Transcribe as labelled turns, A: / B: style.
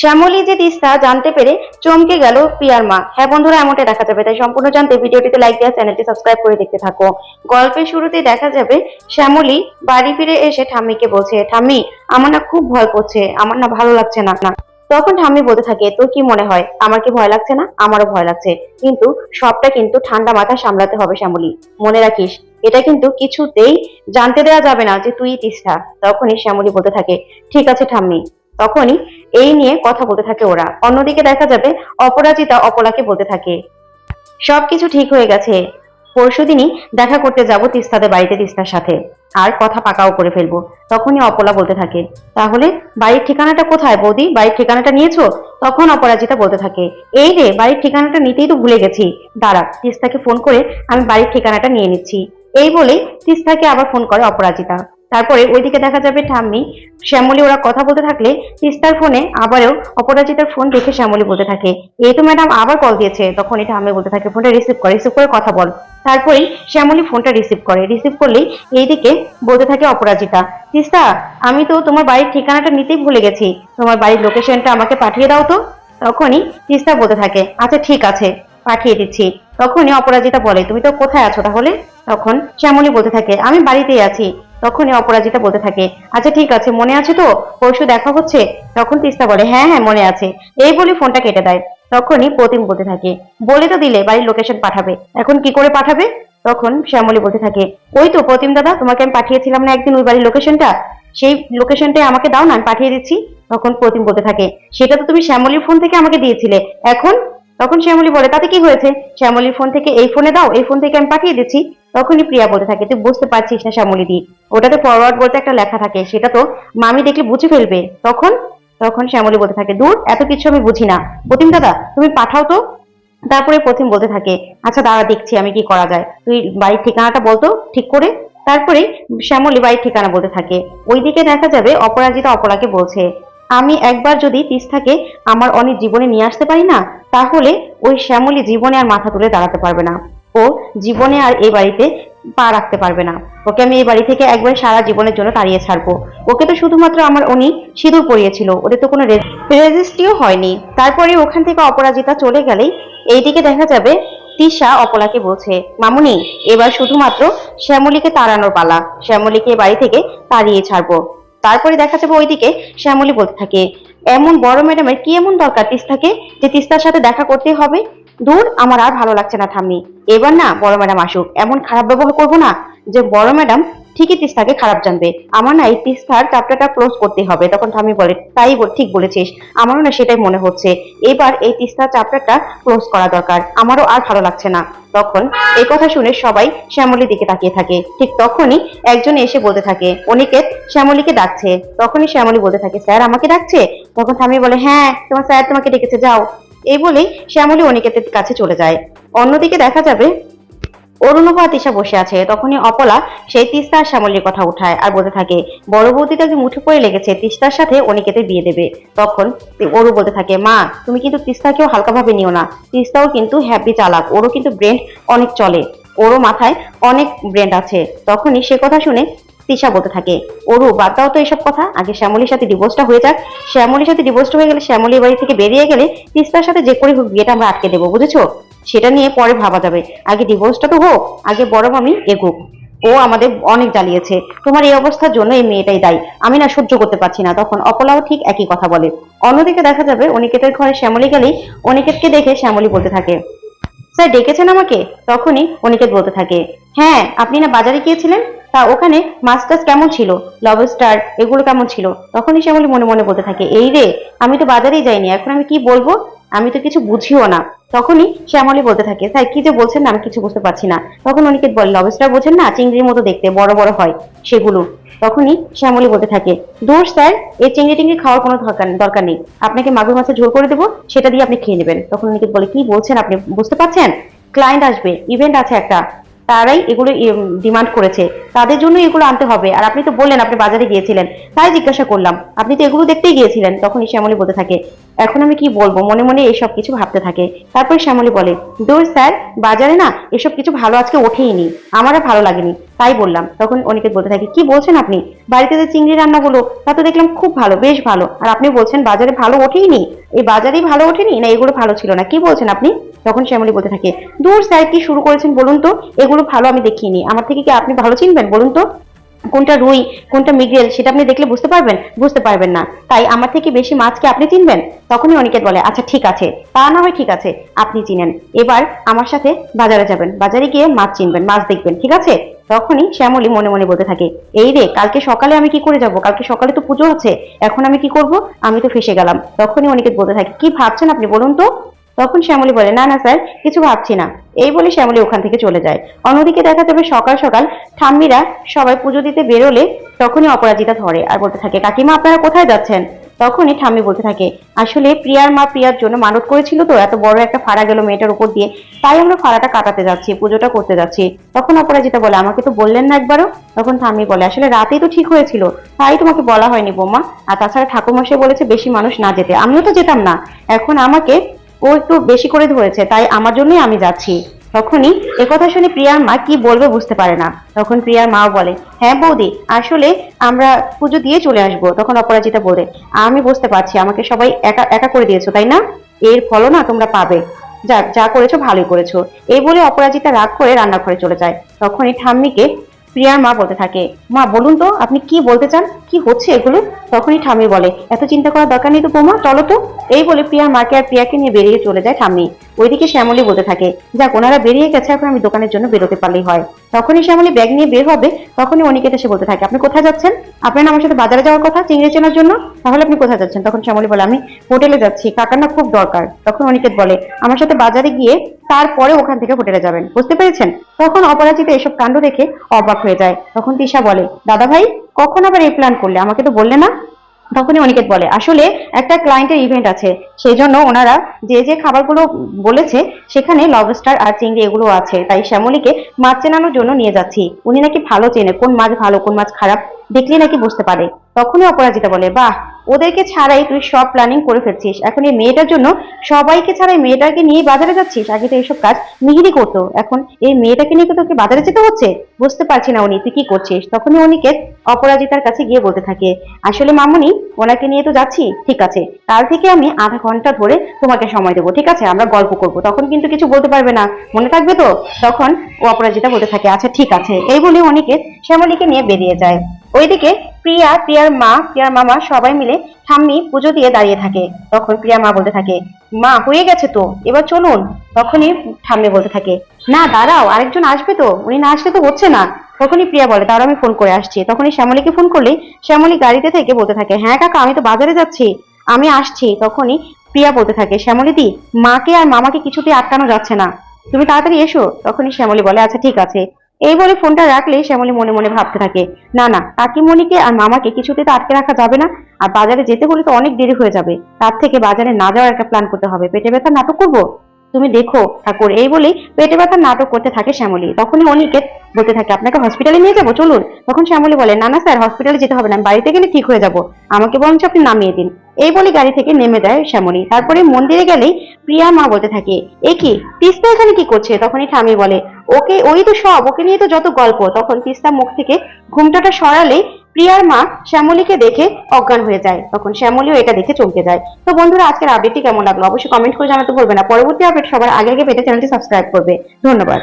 A: শ্যামলী যে তিস্তা জানতে পেরে চমকে গেল প্রিয়ার মা। হ্যাঁ বন্ধুরা এমনটা দেখা যাবে। তাই সম্পূর্ণ জানতে ভিডিওটিতে লাইক দেওয়া চ্যানেলটি সাবস্ক্রাইব করে দেখতে থাকো। গল্পের শুরুতেই দেখা যাবে শ্যামলী বাড়ি ফিরে এসে ঠাম্মিকে বলছে, ঠাম্মি, আমার না খুব ভয় করছে। আমার না ভালো লাগছে না। না তখন ঠাম্মি বলতে থাকে, তোর কি মনে হয়? আমার কি ভয় লাগছে না? আমারও ভয় লাগছে। কিন্তু সবটা কিন্তু ঠান্ডা মাথা সামলাতে হবে শ্যামলী। মনে রাখিস, এটা কিন্তু কিছুতেই জানতে দেওয়া যাবে না যে তুই তিষ্ঠা তখনই শ্যামলী বলতে থাকে, ঠিক আছে ঠাম্মি। তখনই এই নিয়ে কথা বলতে থাকে ওরা। অন্যদিকে দেখা যাবে অপরাজিতা অপলাকে বলতে থাকে, সবকিছু ঠিক হয়ে গেছে। পরশুদিনই দেখা করতে যাব তিস্তাদের বাড়িতে তিস্তার সাথে। আর কথা পাকাও করে ফেলব। তখনই অপলা বলতে থাকে, তাহলে বাড়ির ঠিকানাটা কোথায় বৌদি? বাড়ির ঠিকানাটা নিয়েছো? তখন অপরাজিতা বলতে থাকে, এই রে, বাড়ির ঠিকানাটা নিতেই তো ভুলে গেছি। দাঁড়া, তিস্তাকে ফোন করে আমি বাড়ির ঠিকানাটা নিয়ে নিচ্ছি। এই বলেই তিস্তাকে আবার ফোন করে অপরাজিতা। তারপরে ওইদিকে দেখা যাবে ঠাম্মি। শ্যামলী ওরা কথা বলতে থাকলে তিস্তার ফোনে আবারও অপরাজিতার ফোন দেখে শ্যামলী বলতে থাকে, এই তো ম্যাডাম আবার কল দিয়েছে। তখন এটা ঠাম্মি বলতে থাকে, ফোনটা রিসিভ করে রিসিভ করে কথা বল। তারপরেই শ্যামলী ফোনটা রিসিভ করে। রিসিভ করলেই এইদিকে বলতে থাকে অপরাজিতা, তিস্তা, আমি তো তোমার বাড়ির ঠিকানাটা নিতেই ভুলে গেছি। তোমার বাড়ির লোকেশনটা আমাকে পাঠিয়ে দাও তো। তখনই তিস্তা বলতে থাকে আচ্ছা ঠিক আছে, পাঠিয়ে দিচ্ছি। তখনই অপরাজিতা বলে, তুমি তো কোথায় আছো তাহলে? তখন শ্যামলী বলতে থাকে, আমি বাড়িতেই আছি। তখনই অপরাজিতা বলতে থাকে আচ্ছা ঠিক আছে, মনে আছে তো? পরশু দেখা হচ্ছে? তখন তিস্তা বলে হ্যাঁ হ্যাঁ মনে আছে। এই বলে ফোনটা কেটে দেয়। তখনই প্রতিম বলতে থাকে, বলে তো দিলে, বাড়ির লোকেশন পাঠাবে। এখন কি করে পাঠাবে? তখন শ্যামলী বলতে থাকে, ওই তো প্রতিম দাদা, তোমাকে আমি পাঠিয়েছিলাম না একদিন ওই বাড়ির লোকেশনটা সেই লোকেশনটাই আমাকে দাও না, আমি পাঠিয়ে দিচ্ছি? তখন প্রতিম বলতে থাকে, সেটা তো তুমি শ্যামলীর ফোন থেকে আমাকে দিয়েছিলে। এখন তখন শ্যামলী বলে, তাতে কি হয়েছে? শ্যামলীর ফোন থেকে, এই ফোনে দাও, এই ফোন থেকে আমি পাঠিয়ে দিচ্ছি। তখনই প্রিয়া বলতে থাকে, তুই বুঝতে পারছিস না শ্যামলী দি, ওটাতে ফরওয়ার্ড বলতে একটা লেখা থাকে, সেটা তো মামি দেখলে বুঝে ফেলবে। তখন তখন শ্যামলী বলতে থাকে, দূর, এত কিছু আমি বুঝি না। প্রতিম দাদা, তুমি পাঠাও তো? তারপরে প্রথম বলতে থাকে আচ্ছা দাঁড়া, দেখছি আমি কি করা যায়। তুই বাড়ির ঠিকানাটা বলতো ঠিক করে? তারপরে শ্যামলী বাড়ির ঠিকানা বলতে থাকে। ওইদিকে দেখা যাবে অপরাজিতা অপরাকে বলছে আমি একবার যদি তিস্তাকে আমার অনেক জীবনে নিয়ে আসতে পারি না, তাহলে ওই শ্যামলী জীবনে আর মাথা তুলে দাঁড়াতে পারবে না। ও জীবনে আর এই বাড়িতে পা রাখতে পারবে না। ওকে আমি এই বাড়ি থেকে একবার সারা জীবনের জন্য তাড়িয়ে ছাড়বো। ওকে তো শুধুমাত্র আমার উনি সিঁদুর পরিয়েছিল ওদের তো কোনো রেজিস্ট্রিও হয়নি। তারপরে ওখান থেকে অপরাজিতা চলে গেলেই এইদিকে দেখা যাবে তিশা অপলাকে বলছে, মামুনি, এবার শুধুমাত্র শ্যামলীকে তাড়ানোর পালা। শ্যামলীকে বাড়ি থেকে তাড়িয়ে ছাড়বো। তারপরে দেখা যাবে ওইদিকে শ্যামলী বলতে থাকে, এমন বড় ম্যাডামের কি এমন দরকার তিস্তাকে? যে তিস্তার সাথে দেখা করতে হবে? দূর, আমার আর ভালো লাগছে না থামনি এবার না বড় ম্যাডাম আসুক, এমন খারাপ ব্যবহার করব না। যে বড় ম্যাডাম ঠিকই তিস্তাকে খারাপ জানবে। আমার না এই তিস্তার চ্যাপ্টারটা ক্লোজ করতে হবে, তখন ঠাম্মি বলে, তাই ঠিক বলেছিস। আমারও না সেটাই মনে হচ্ছে। এবার এই তিস্তার চ্যাপ্টারটা ক্লোজ করা দরকার। আমারও আর ভালো লাগছে না। তখন এই কথা শুনে সবাই শ্যামলীর দিকে তাকিয়ে থাকে। ঠিক তখনই একজন এসে বলতে থাকে, অনিকেত, শ্যামলীকে ডাকছে। তখনই শ্যামলী বলতে থাকে, স্যার আমাকে ডাকছে? তখন ঠাম্মি বলে হ্যাঁ তোমার স্যার তোমাকে ডেকেছে, যাও। এই বলেই শ্যামলী অনিকেতের কাছে চলে যায়। অন্যদিকে দেখা যাবে অরুণভা তিশা বসে আছে। তখনই অপলা সেই তিস্তার শ্যামলীর কথা উঠায় আর বলতে থাকে, বড় বৌদি তাকে মুঠো করে লেগেছে, তিস্তার সাথে অনেকেতে বিয়ে দেবে। তখন অরু বলতে থাকে, মা, তুমি কিন্তু তিস্তাকেও হালকাভাবে নিও না। তিস্তাও কিন্তু হ্যাপি চালাক, ওরও কিন্তু ব্রেন্ড অনেক চলে। ওরও মাথায় অনেক ব্রেন্ড আছে। তখনই সে কথা শুনে তিশা বলতে থাকে, অরু, বাদ দাও তো এসব কথা। আগে শ্যামলীর সাথে ডিভোর্সটা হয়ে যাক। শ্যামলীর সাথে ডিভোর্সটা হয়ে গেলে শ্যামলীর বাড়ি থেকে বেরিয়ে গেলে তিস্তার সাথে যে করে হোক বিয়েটা আমরা আটকে দেবো, বুঝেছ? সেটা নিয়ে পরে ভাবা যাবে। আগে ডিভোর্সটা তো হোক, আগে বড় মামি এগুক। ও আমাদের অনেক জ্বালিয়েছে। তোমার এই অবস্থার জন্য এই মেয়েটাই দায়ী। আমি না সহ্য করতে পারছি না। তখন অপলাও ঠিক একই কথা বলে। অন্যদিকে দেখা যাবে অনিকেতের ঘরে শ্যামলী গেলেই অনিকেতকে দেখে শ্যামলী বলতে থাকে, স্যার, ডেকেছেন আমাকে? তখনই অনিকেত বলতে থাকে হ্যাঁ আপনি না বাজারে গিয়েছিলেন? তা ওখানে মাছ কেমন ছিল? লবস্টার এগুলো কেমন ছিল? তখনই শ্যামলী মনে মনে বলতে থাকে, এই রে, আমি তো বাজারেই যাইনি, এখন আমি কি বলব? আমি তো কিছু বুঝিও না। তখনই শ্যামলী বলতে থাকে, স্যার, কি যে বলছেন না, আমি কিছু বুঝতে পারছি না। তখন অনিকেত বলে লবস্টার বোঝেন না, চিংড়ির মতো দেখতে, বড় বড় হয় সেগুলো। তখনই শ্যামলী বলতে থাকে, দূর, স্যার এই চিংড়ি টিংড়ি খাওয়ার কোনো দরকার দরকার নেই। আপনাকে মাগুর মাছের ঝোল করে দেবো, সেটা দিয়ে আপনি খেয়ে নেবেন। তখন অনিকেত বলে, কি বলছেন আপনি, বুঝতে পারছেন? ক্লায়েন্ট আসবে ইভেন্ট আছে একটা। তারাই এগুলো ডিমান্ড করেছে। তাদের জন্য এগুলো আনতে হবে। আর আপনি তো বললেন, আপনি বাজারে গিয়েছিলেন। তাই জিজ্ঞাসা করলাম। আপনি তো এগুলো দেখতেই গিয়েছিলেন তখন শ্যামলী বলতে থাকে। এখন আমি কি বলব? মনে মনে এসব কিছু ভাবতে থাকে। তারপর শ্যামলী বলে, দূর স্যার, বাজারে না এসব কিছু ভালো আজকে ওঠেইনি। আমার আর ভালো লাগেনি। তাই বললাম। তখন অনিকেত বলতে থাকে, কি বলছেন আপনি? বাড়িতে যে চিংড়ি রান্না হলো তা তো দেখলাম খুব ভালো, বেশ ভালো। আর আপনি বলছেন বাজারে ভালো ওঠেইনি? এই বাজারেই ভালো ওঠেনি? না, এগুলো ভালো ছিল না। কি বলছেন আপনি? তখন শ্যামলী বলতে থাকে, দূর স্যার, কি শুরু করেছেন বলুন তো? এগুলো ভালো আমি দেখিনি। আমার থেকে কি আপনি ভালো চিনবেন বলুন তো? কোনটা রুই, কোনটা মৃগেল, সেটা আপনি দেখলে বুঝতে পারবেন বুঝতে পারবেন না। তাই আমার থেকে বেশি মাছকে আপনি চিনবেন? তখনই অনিকেত বলে আচ্ছা ঠিক আছে। তা না হয় ঠিক আছে, আপনি চিনেন। এবার আমার সাথে বাজারে যাবেন। বাজারে গিয়ে মাছ চিনবেন, মাছ দেখবেন, ঠিক আছে? তখনই শ্যামলী মনে মনে বলতে থাকে, এই রে, কালকে সকালে আমি কি করে যাব? কালকে সকালে তো পুজো আছে, এখন আমি কি করব? আমি তো ফেসে গেলাম। তখনই অনিকেত বলতে থাকে, কি ভাবছেন আপনি বলুন তো? তখন শ্যামলী বলে, না না, স্যার, কিছু ভাবছি না। এই বলে শ্যামলী ওখান থেকে চলে যায়। অন্যদিকে দেখা যাবে সকাল সকাল ঠাম্মিরা সবাই পুজো দিতে বেরোলে তখনই অপরাজিতা ধরে আর বলতে থাকে, কাকিমা, আপনারা কোথায় যাচ্ছেন? তখনই ঠাম্মি বলতে থাকে, আসলে প্রিয়ার মা প্রিয়ার জন্য মানত করেছিল তো, এত বড় একটা ফাড়া গেল মেয়েটার উপর দিয়ে, তাই আমরা ফাড়াটা কাটাতে যাচ্ছি, পুজোটা করতে যাচ্ছি। তখন অপরাজিতা বলে, আমাকে তো বললেন না একবারও? তখন ঠাম্মি বলে, আসলে রাতেই তো ঠিক হয়েছিল, তাই তোমাকে বলা হয়নি বোমা। আর তাছাড়া ঠাকুরমশাই বলেছে, বেশি মানুষ না যেতে। আমিও তো যেতাম না। এখন আমাকে ও একটু বেশি করে ধরেছে, তাই আমার জন্যই আমি যাচ্ছি। তখনই একথা শুনে প্রিয়ার মা কি বলবে বুঝতে পারে না। তখন প্রিয়ার মাও বলে হ্যাঁ বৌদি, আসলে আমরা পুজো দিয়ে চলে আসব। তখন অপরাজিতা বলে, আমি বুঝতে পারছি, আমাকে সবাই একা একা করে দিয়েছ, তাই না? এর ফলও না তোমরা পাবে। যাক যা করেছ ভালোই করেছ। এই বলে অপরাজিতা রাগ করে রান্নাঘরে চলে যায়। তখনই ঠাম্মিকে প্রিয়ার মা বলতে থাকে। মা, বলুন তো, আপনি কি বলতে চান? কি হচ্ছে এগুলো? তখনই ঠাম্মি বলে, এত চিন্তা করার দরকার নেই তো বৌমা, চলো তো। এই বলে প্রিয়ার মাকে আর প্রিয়াকে নিয়ে বেরিয়ে চলে যায় ঠাম্মি। ওইদিকে শ্যামলী বলতে থাকে, যাক, ওনারা বেরিয়ে গেছে, এখন আমি দোকানের জন্য বেরোতে পারলেই হয়। তখনই শ্যামলী ব্যাগ নিয়ে বের হবে, তখনই অনিকেত এসে বলতে থাকে, আপনি কোথায় যাচ্ছেন? আপনার আমার সাথে বাজারে যাওয়ার কথা, চিংড়ি চেনার জন্য? তাহলে আপনি কোথায় যাচ্ছেন? তখন শ্যামলী বলে, আমি হোটেলে যাচ্ছি, কাকার না খুব দরকার। তখন অনিকেত বলে, আমার সাথে বাজারে গিয়ে তারপরে ওখান থেকে হোটেলে যাবেন। বুঝতে পেরেছেন? তখন অপরাজিতা এসব কাণ্ড দেখে অবাক হয়ে যায়। তখন তিশা বলে, দাদা ভাই, কখন আবার এই প্ল্যান করলে? আমাকে তো বললে না? তখনই অনিকেত বলে, আসলে একটা ক্লায়েন্টের ইভেন্ট আছে। সেই জন্য ওনারা যে যে খাবারগুলো বলেছে, সেখানে লবস্টার আর চিংড়ি এগুলো আছে। তাই শ্যামলীকে মাছ চেনানোর জন্য নিয়ে যাচ্ছি। উনি নাকি ভালো চেনে। কোন মাছ ভালো, কোন মাছ খারাপ দেখলে নাকি বুঝতে পারে। তখনই অপরাজিতা বলে, বাহ ওদেরকে ছাড়াই তুই সব প্ল্যানিং করে ফেলছিস। এখন এই মেয়েটার জন্য সবাইকে ছাড়াই মেয়েটাকে নিয়ে বাজারে যাচ্ছিস। আগে তো এইসব কাজ মিহিরি করতো। এখন এই মেয়েটাকে নিয়ে তোকে বাজারে যেতে হচ্ছে? বুঝতে পারছি না উনি, তুই কি করছিস? তখনই অনিকেত অপরাজিতার কাছে গিয়ে বলতে থাকে, আসলে মামুনি, ওনাকে নিয়ে তো যাচ্ছি, ঠিক আছে। কাল থেকে আমি আধা ঘণ্টা ধরে তোমাকে সময় দেবো, ঠিক আছে? আমরা গল্প করব। তখন কিন্তু কিছু বলতে পারবে না। মনে থাকবে তো? তখন ও অপরাজিতা বলতে থাকে আচ্ছা ঠিক আছে। এই বলে অনিকেত শ্যামলীকে নিয়ে বেরিয়ে যায়। ওইদিকে প্রিয়া, প্রিয়ার মা, প্রিয়ার মামা সবাই মিলে ঠাম্মি পুজো দিয়ে দাঁড়িয়ে থাকে। তখন প্রিয়া মা বলতে থাকে, মা, হয়ে গেছে তো? এবার চলুন। তখনই ঠাম্মি বলতে থাকে, না, দাঁড়াও, আরেকজন আসবে তো? উনি না আসলে তো হচ্ছে না। তখনই প্রিয়া বলে তার আমি ফোন করে আসছি। তখনই শ্যামলীকে ফোন করলে শ্যামলী গাড়িতে থেকে বলতে থাকে হ্যাঁ কাকা, আমি তো বাজারে যাচ্ছি, আমি আসছি। তখনই প্রিয়া বলতে থাকে, শ্যামলী দি, মাকে আর মামাকে কিছুতেই আটকানো যাচ্ছে না। তুমি তাড়াতাড়ি এসো। তখনই শ্যামলী বলে আচ্ছা ঠিক আছে। এই বলে ফোনটা রাখলে শ্যামলী মনে মনে ভাবতে থাকে, না না, কাকিমণিকে আর মামাকে কিছুতে তো আটকে রাখা যাবে না, আর বাজারে যেতে হলে তো অনেক দেরি হয়ে যাবে, তার থেকে বাজারে না যাওয়ার একটা প্ল্যান করতে হবে, পেটে ব্যথা নাটক করব? তুমি দেখো ঠাকুর, এই বলেই পেটে ব্যথার নাটক করতে থাকে শ্যামলী। তখনই অনিকেত বলতে থাকে, আপনাকে হসপিটালে নিয়ে যাব? চলুন। তখন শ্যামলী বলে, না না স্যার হসপিটালে যেতে হবে না বাড়িতে গেলে ঠিক হয়ে যাব। আমাকে বরঞ্চ আপনি নামিয়ে দিন। এই বলে গাড়ি থেকে নেমে যায় শ্যামলী। তারপরে মন্দিরে গেলেই প্রিয়া মা বলতে থাকে, এ কি, তিস্তা এখানে কি করছে? তখনই ঠামি বলে, ওকে, ওই তো সব, ওকে নিয়ে তো যত গল্প। তখন তিস্তা মুখ থেকে ঘুমটাটা সরালেই প্রিয়ার মা শ্যামলীকে দেখে অজ্ঞান হয়ে যায়। তখন শ্যামলীও এটা দেখে চমকে যায়। তো বন্ধুরা, আজকের আপডেটটি কেমন লাগল? অবশ্যই কমেন্ট করে জানাতে ভুলবে না। পরবর্তী আপডেট সবার আগে আগে পেতে চ্যানেলটি সাবস্ক্রাইব করবে। ধন্যবাদ।